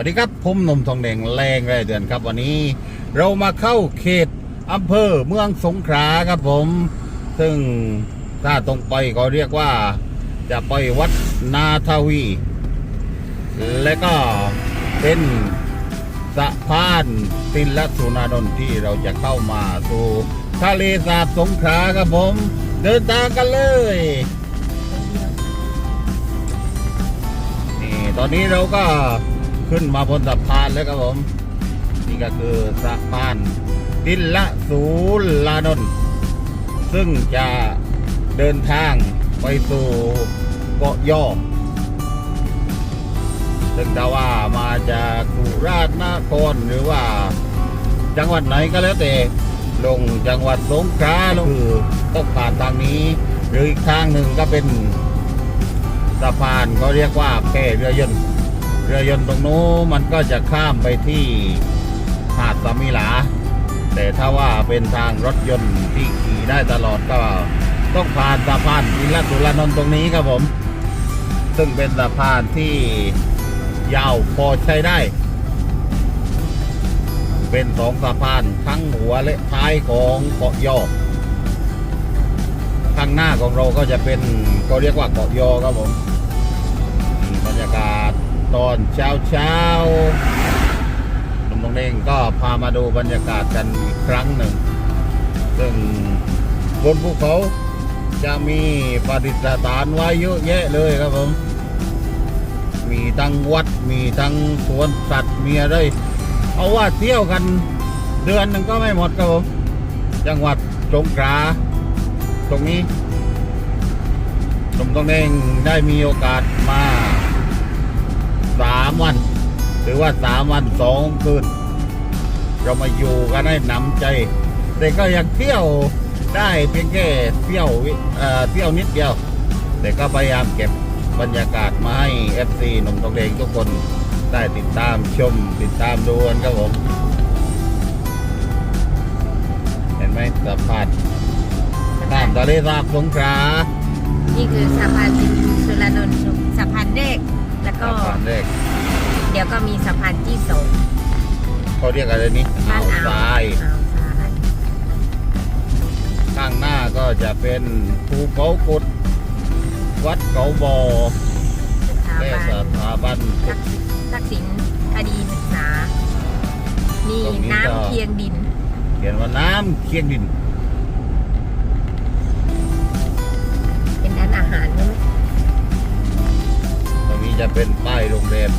วัสดีครับผมนมทองแดงแรงแรเดือนครับ วันนี้เรามาเข้าเขตอำเภอเมืองสงขลาครับผม ซึ่งถ้าตรงไปก็เรียกว่า จะไปวัดนาทวี และก็เป็นสะพานตินละสุนานนท์ที่เราจะเข้ามาสู่ทะเลสาบสงขลาครับผม เดินทางกันเลยนี่ตอนนี้เราก็ ขึ้นมาบนสะพานแล้วครับผม นี่ก็คือสะพานตินละสูลานนท์ซึ่งจะเดินทางไปสู่เกาะยอซึ่งถ้าว่ามาจากสุราษฎร์นครหรือว่าจังหวัดไหนก็แล้วแต่ลงจังหวัดสงขลาลงคือต้องผ่านทางนี้ หรืออีกทางหนึ่งก็เป็นสะพานเขาเรียกว่าแพเรือยน เรือยนต์ตรงนู้นมันก็จะข้ามไปที่หาดสมิลา แต่ถ้าว่าเป็นทางรถยนต์ที่ขี่ได้ตลอดก็ต้องผ่านสะพานอินละตุลานนท์ตรงนี้ครับผม ซึ่งเป็นสะพานที่ยาวพอใช้ได้ เป็นสองสะพานทั้งหัวและท้ายของเกาะยอข้างหน้าของเราก็จะเป็นก็เรียกว่าเกาะยอครับผมบรรยากาศ ตอนเช้าเช้าๆหนุ่มตรงเองก็พามาดูบรรยากาศกันอีกครั้งหนึ่ง ซึ่งบนภูเขาจะมีปฏิสถานไว้เยอะแยะเลยครับผม มีทั้งวัด มีทั้งสวนสัตว์ มีอะไร เอาว่าเที่ยวกันเดือนหนึ่งก็ไม่หมดครับผม จังหวัดสงขลาตรงนี้ผมต้องเองได้มีโอกาสมา สามวัน หรือว่าสามวันสองคืน เรามาอยู่กันให้หนำใจ แต่ก็ยังเที่ยวได้เพียงแค่เที่ยวเอ่อเที่ยวนิดเดียว แต่ก็พยายามเก็บบรรยากาศมาให้ FC หนุ่มตองเองทุกคนได้ติดตามชม ติดตามดูกันครับผม เห็นไหมสะพานข้ามทะเลสาบสงขลานี่คือสะพานสุรานนท์สะพานแรก แล้วก็สะพานแรกเดี๋ยวก็มีสะพานที่สองเขาเรียกอะไรนี่อ่าวทรายอ่าวทรายข้างหน้าก็จะเป็นภูเขากุดวัดเขาบอสถาและบันสถาบัน ทักทักษิณคดีศึกษา นี่ตรงนี้ก็ น้ำเคียงดิน เขียนว่าน้ำเคียงดินเป็นร้านอาหารใช่ไหมตรงนี้ จะเป็นป้ายโรงแรม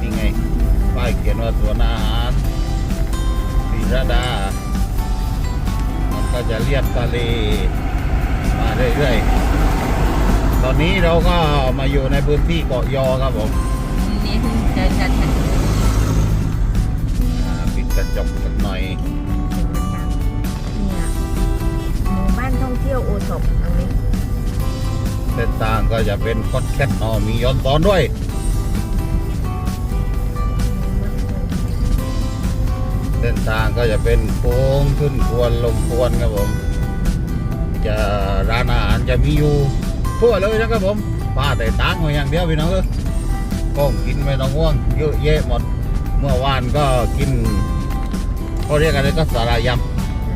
นี่ไง ป้ายเขียนว่าสวนอาหารศรีราดา มันก็จะเลียบทะเลมาเรื่อยๆ ตอนนี้เราก็มาอยู่ในพื้นที่เกาะยอครับผมนี่เดินกันกันปิดกระจกสักหน่อย เนี่ยหมู่บ้านท่องเที่ยวโอทบต ก็จะเป็นคอดแคทอ๋อมีย้อนสอนด้วย เส้นทางก็จะเป็นโค้งขึ้นควรลงควรครับผม จะร้านอาหารจะมีอยู่ทั่วเลยนะครับผมป้าแต่ตังมาอย่างเดียวพี่น้องเออก้องกินไม่ต้องห่วงเยอะแยะหมด เมื่อวานก็กินเขาเรียกอะไรก็สาหร่ายย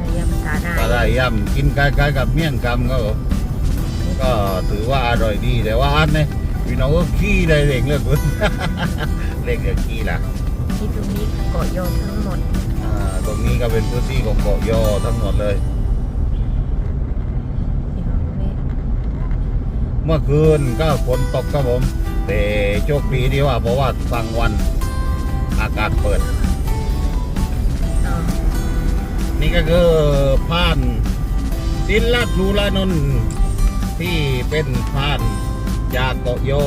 เออยำสาำสาหดาร่ายยำกินใกล้ๆกับเมี่ยงคำครับผม ก็ถือว่าอร่อยดีแต่ว่าอันเนี่ยพี่น้องก็ขี้ได้เร่งเลยคุณเร่งเดี๋ยวขี้ล่ะที่ตรงนี้คือเกาะโยนทั้งหมดอ่าตรงนี้ก็เป็นพื้นที่ของเกาะยอทั้งหมดเลย เมื่อคืนก็ฝนตกครับผม แต่โชคดีที่ว่าเพราะว่ากลางวันอากาศเปิดอ๋อนี่ก็คือผ่านดินลาดลูลานนท์ ที่เป็นผ่านจากเกาะโยอ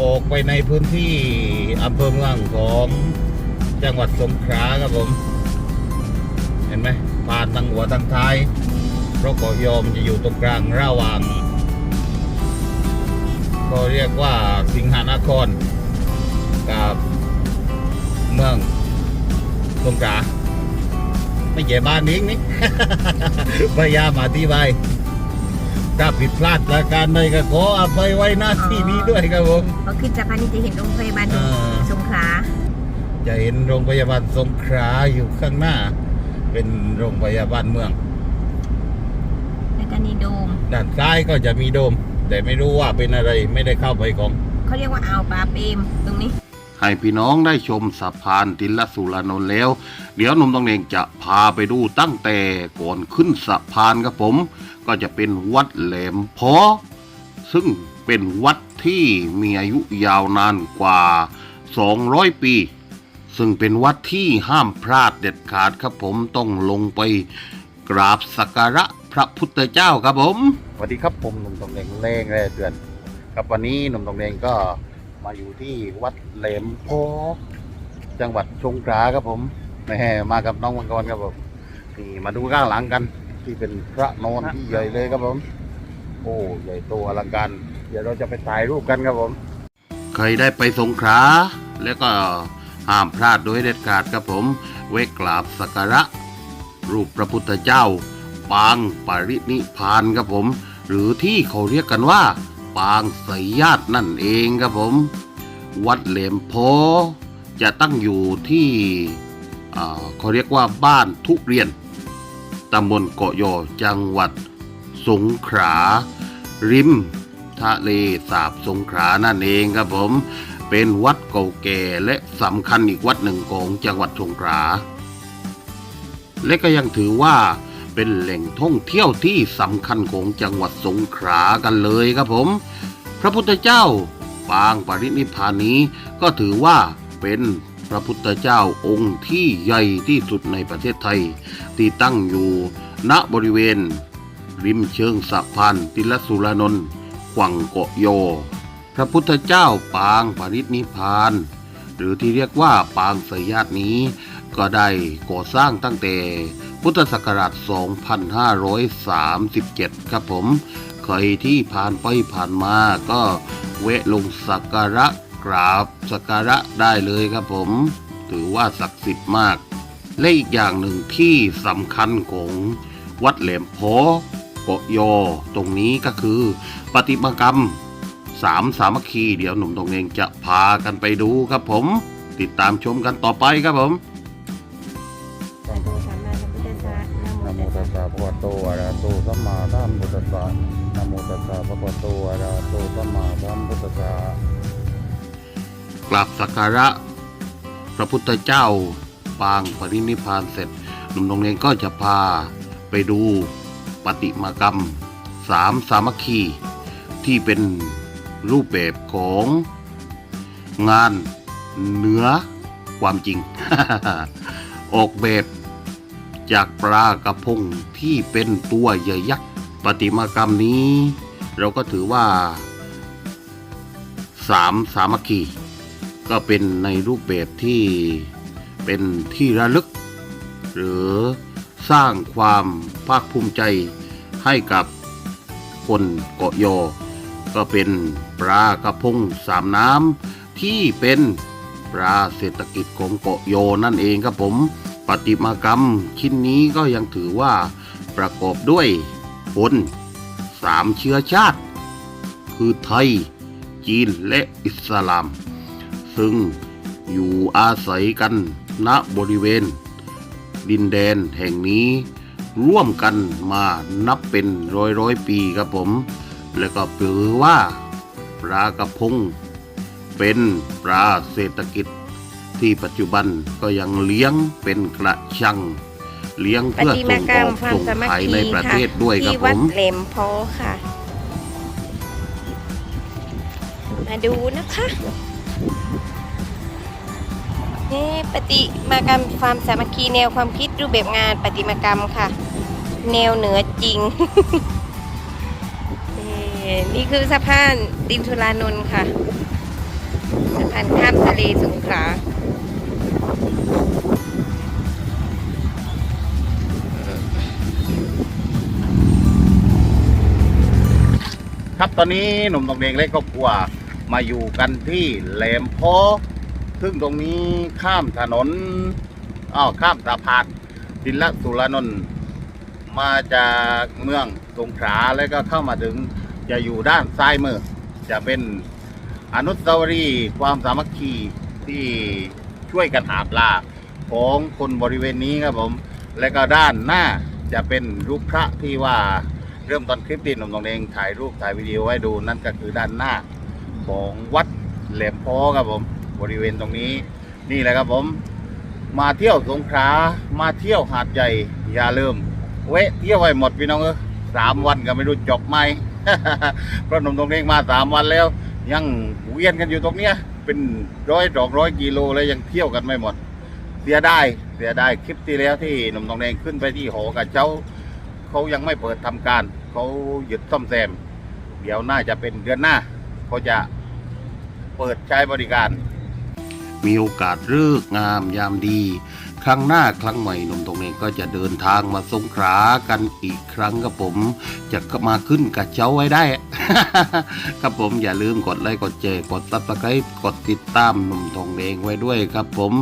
ออกไปในพื้นที่อำเภอเมืองของจังหวัดสงขลาครับผม เห็นไหมผ่านทั้งหัวทั้งท้าย เพราะเกาะโยอมันจะอยู่ตรงกลางระหว่าง ก็เรียกว่าสิงหานครกับเมืองสงขลาไม่ใช่บ้านนี้นี่พยายามอธิบาย ถ้าผิดพลาดประการใดก็ขออภัยไว้หน้าที่นี้ด้วยครับผม พอขึ้นสะพานนี้จะเห็นโรงพยาบาลอ่า สงขลาจะเห็นโรงพยาบาลสงขลาอยู่ข้างหน้า เป็นโรงพยาบาลเมือง แล้วก็นีโดมด้านซ้ายก็จะมีโดม แต่ไม่รู้ว่าเป็นอะไรไม่ได้เข้าไปของเขาเรียกว่าอ่าวปลาเปรมตรงนี้ ให้พี่น้องได้ชมสะพานติลสุรานนท์แล้ว เดี๋ยวหนุ่มตองเองจะพาไปดูตั้งแต่ก่อนขึ้นสะพานครับผม ก็จะเป็นวัดแหลมพอซึ่งเป็นวัดที่มีอายุยาวนานกว่า 200 ปี ซึ่งเป็นวัดที่ห้ามพลาดเด็ดขาดครับผมต้องลงไปกราบสักการะพระพุทธเจ้าครับผม สวัสดีครับผมหนุ่มตองเองเล่งแร่เตือน ครับวันนี้หนุ่มตองเองก็ มาอยู่ที่วัดแหลมโพจังหวัดสงขลาครับผมแม่มากับน้องมังกรครับผมนี่มาดูข้างหลังกัน ที่เป็นพระนอนที่ใหญ่เลยครับผม โอ้ใหญ่โตอลังการ เดี๋ยวเราจะไปถ่ายรูปกันครับผม ใครได้ไปสงขลาแล้วก็ห้ามพลาดโดยเด็ดขาดครับผม เวกกราบสักการะ รูปพระพุทธเจ้า ปางปรินิพพานครับผม หรือที่เขาเรียกกันว่า ปางสยญาตินั่นเองครับผม วัดเหลมโพจะตั้งอยู่ที่เขาเรียกว่าบ้านทุเรียนตำบลเกาะยอจังหวัดสงขลาริม ทะเลสาบสงขลานั่นเองครับผม เป็นวัดเก่าแก่และสำคัญอีกวัดหนึ่งของจังหวัดสงขลาและก็ยังถือว่า เป็นแหล่งท่องเที่ยวที่สำคัญของจังหวัดสงขลากันเลยครับผม พระพุทธเจ้าปางปรินิพพานนี้ก็ถือว่าเป็นพระพุทธเจ้าองค์ที่ใหญ่ที่สุดในประเทศไทย ที่ตั้งอยู่ณบริเวณ ริมเชิงสะพานติลสุรานนท์ขวังเกาะโย พระพุทธเจ้าปางปรินิพาน หรือที่เรียกว่าปางสยญาตินี้ ก็ได้ก่อสร้างตั้งแต่ พุทธศักราช 2537 ครับผม ใครที่ผ่านไปผ่านมาก็แวะลงสักการะกราบสักการะได้เลยครับผม ถือว่าศักดิ์สิทธิ์มาก และอีกอย่างหนึ่งที่สำคัญของวัดแหลมโพเกาะยอตรงนี้ก็คือปฏิมากรรมสามสามัคคีเดี๋ยวหนุ่มตรงเองจะพากันไปดูครับผม ติดตามชมกันต่อไปครับผม นะโมตัสสะภะคะวะโตอะระหะโตสัมมาสัมพุทธัสสะนะโมตัสสะภะคะวะโตอะระหะโตสัมมาสัมพุทธัสสะกราบสักการะพระพุทธเจ้าปางปรินิพานเสร็จหนุ่มตรงเองก็จะพาไปดูปฏิมากรรมสามสามัคคีที่เป็นรูปแบบของงานเหนือความจริง ออกแบบ จากปลากระพงที่เป็นตัวใหญ่ยักษ์ปฏิมากรรมนี้ เราก็ถือว่าสามสามัคคีก็เป็นในรูปแบบที่เป็นที่ระลึก หรือสร้างความภาคภูมิใจให้กับคนเกาะยอ ก็เป็นปลากระพงสามน้ำที่เป็นปลาเศรษฐกิจของเกาะโยนั่นเองครับผม ปฏิมากรรมชิ้นนี้ก็ยังถือว่าประกอบด้วยคนสามเชื้อชาติ คือไทย จีนและอิสลาม ซึ่งอยู่อาศัยกันณบริเวณ ดินแดนแห่งนี้ ร่วมกันมานับเป็นร้อยร้อยปีครับผม แล้วก็ถือว่า ปลากระพง เป็นปลาเศรษฐกิจ ที่ปัจจุบันก็ยังเลี้ยงเป็นกระชัง เลี้ยงเพื่อส่งออกส่งขายในประเทศด้วยครับที่วัดเหลมโพค่ะ มาดูนะคะนี่ปฏิมากรรมความสามัคคีแนวความคิดรูปแบบงานปฏิมากรรมค่ะ แนวเหนือจริง นี่นี่คือสะพานดินทุลานนท์ค่ะสะพานข้ามทะเลสงขลา ครับตอนนี้หนุ่มตองเดงเล็กครอบครัวมาอยู่กันที่แหลมโพซึ่งตรงนี้ข้ามถนนอ้าวข้ามสะพานดินละสุรานนท์มาจากเมืองสงขลาแล้วก็เข้ามาถึงจะอยู่ด้านซ้ายมือ จะเป็นอนุสาวรีย์ความสามัคคีที่ ช่วยกันหาปลาของคนบริเวณนี้ครับผม และก็ด้านหน้าจะเป็นรูปพระที่ว่าเริ่มต้นคลิปที่หนุ่มตองเองถ่ายรูปถ่ายวิดีโอไว้ดูนั่นก็คือด้านหน้าของวัดแหลมพอครับผม บริเวณตรงนี้ นี่แหละครับผม มาเที่ยวสงขลามาเที่ยวหาดใหญ่อย่าลืมเวะเที่ยวไว้หมดพี่น้องเออสามวันก็ไม่รู้จบไหมเพราะหนุ่มตรงเองมาสามวันแล้ว ยังเวียนกันอยู่ตรงเนี้ย เป็นร้อยสองร้อยกิโลแล้วยังเที่ยวกันไม่หมด เสียดายเสียดายคลิปที่แล้วที่หนุ่มตองแดงขึ้นไปที่หอกับเจ้าเขายังไม่เปิดทำการเขาหยุดซ่อมแซม เดี๋ยวน่าจะเป็นเดือนหน้าเขาจะเปิดใช้บริการ มีโอกาสเลิกงามยามดี ครั้งหน้าครั้งใหม่หนุ่มตรงนี้ก็จะเดินทางมาสงขลากันอีกครั้งครับผม จะมาขึ้นกับเจ้าไว้ได้ ครับผมอย่าลืมกดไลค์กดแชร์กดซับสไครต์กดติดตามหนุ่มทองแดงไว้ด้วยครับผม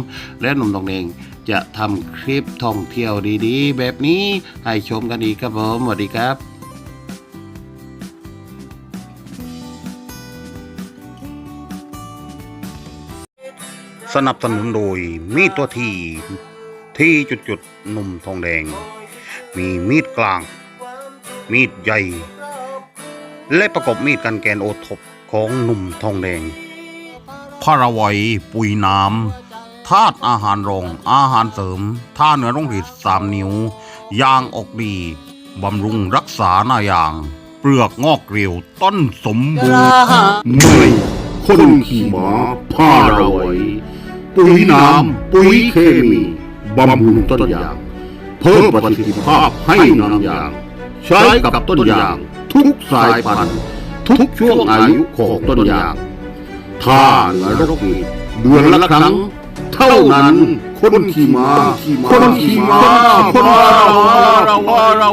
และหนุ่มทองแดงจะทำคลิปท่องเที่ยวดีๆ แบบนี้ให้ชมกันอีกครับผมสวัสดีครับสนับสนุนโดยมีตัวที ที่จุดจุดๆหนุ่มทองแดง มีมีดกลาง มีดใหญ่ และประกบมีดกันแกนโอทบของหนุ่มทองแดงพาราไวยปุยน้ำธาตุอาหารรอง อาหารเสริมท่าเนื้อร่องหิดสามนิ้ว ยางออกดีบำรุงรักษาหน้ายาง เปลือกงอกเกลียวต้นสมบูรณ์ไม่คนขี่ม้าผ้าราไว้ปุ๋ยน้ำปุ๋ยเคมี บำรุงต้นยาง เพิ่มประสิทธิภาพให้น้ำยาง ใช้กับต้นยาง ทุกสายพันธุ์ทุกช่วงอายุของต้นยางถ้านรกนี้เดือนละครั้ง เท่านั้น คนขี่ม้าคนขี่ม้าคนเราเราเรา